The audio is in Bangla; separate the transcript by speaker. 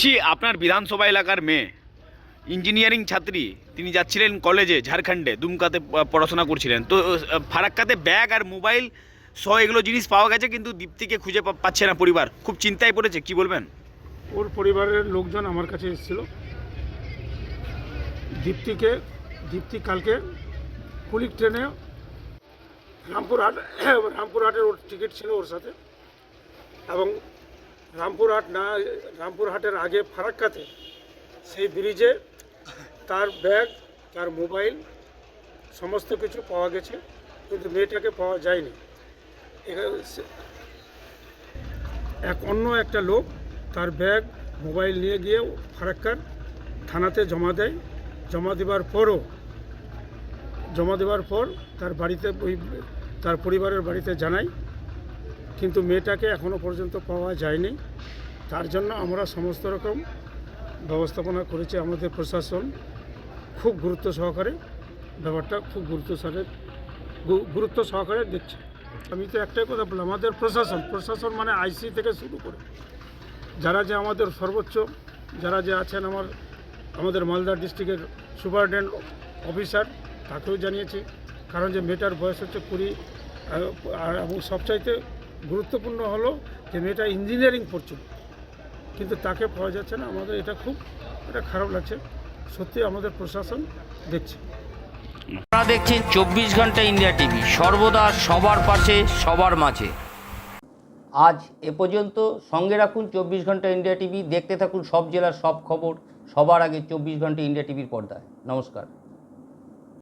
Speaker 1: ছি, আপনার বিধানসভা এলাকার মেয়ে, ইঞ্জিনিয়ারিং ছাত্রী, তিনি যাচ্ছিলেন কলেজে, ঝাড়খণ্ডে, দুমকাতে পড়াশোনা করছিলেন। তো ফারাক্কাতে ব্যাগ আর মোবাইল সহ এগুলো জিনিস পাওয়া গেছে, কিন্তু দীপ্তিকে খুঁজে পাচ্ছে না পরিবার। খুব চিন্তায় পড়েছে, কি বলবেন?
Speaker 2: ওর পরিবারের লোকজন আমার কাছে এসেছিল। দীপ্তিকে, দীপ্তি কালকে কুলিক ট্রেনে রামপুরহাট, রামপুরহাটের ওর টিকিট ছিল ওর সাথে। এবং রামপুরহাট না, রামপুরহাটের আগে ফারাক্কাতে সেই ব্রিজে তার ব্যাগ তার মোবাইল সমস্ত কিছু পাওয়া গেছে, কিন্তু মেয়েটাকে পাওয়া যায়নি। এক অন্য একটা লোক তার ব্যাগ মোবাইল নিয়ে গিয়ে ফারাক্কার থানাতে জমা দেয়। জমা দেওয়ার পরও, জমা দেওয়ার পর তার বাড়িতে তার পরিবারের বাড়িতে জানাই কিন্তু মেয়েটাকে এখনও পর্যন্ত পাওয়া যায়নি। তার জন্য আমরা সমস্ত রকম ব্যবস্থাপনা করেছি আমাদের প্রশাসন। খুব গুরুত্ব সহকারে, ব্যাপারটা খুব গুরুত্ব সহকারে গুরুত্ব সহকারে দেখছে। আমি তো একটাই কথা বললাম, আমাদের প্রশাসন প্রশাসন মানে আইসি থেকে শুরু করে। যারা যে আমাদের সর্বোচ্চ, যারা যে আছেন আমার, আমাদের মালদা ডিস্ট্রিক্টের সুপারিনটেন্ডেন্ট অফিসার, তাকেও জানিয়েছি। কারণ যে মেয়েটার বয়স হচ্ছে কুড়ি এবং সবচাইতে গুরুত্বপূর্ণ হলো যে মেয়েটা ইঞ্জিনিয়ারিং পড়ছিল কিন্তু তাকে পাওয়া যাচ্ছে না। আমাদের এটা খুব এটা খারাপ লাগছে। সত্যি আমাদের প্রশাসন দেখছে।
Speaker 3: আপনারা দেখছেন চব্বিশ ঘণ্টা ইন্ডিয়া টিভি। সর্বদা সবার পাশে সবার মাঝে। আজ এ পর্যন্ত সঙ্গে রাখুন চব্বিশ ঘণ্টা ইন্ডিয়া টিভি। দেখতে থাকুন সব জেলার সব খবর। সবার আগে চব্বিশ ঘণ্টা ইন্ডিয়া টিভির পর্দায়। নমস্কার।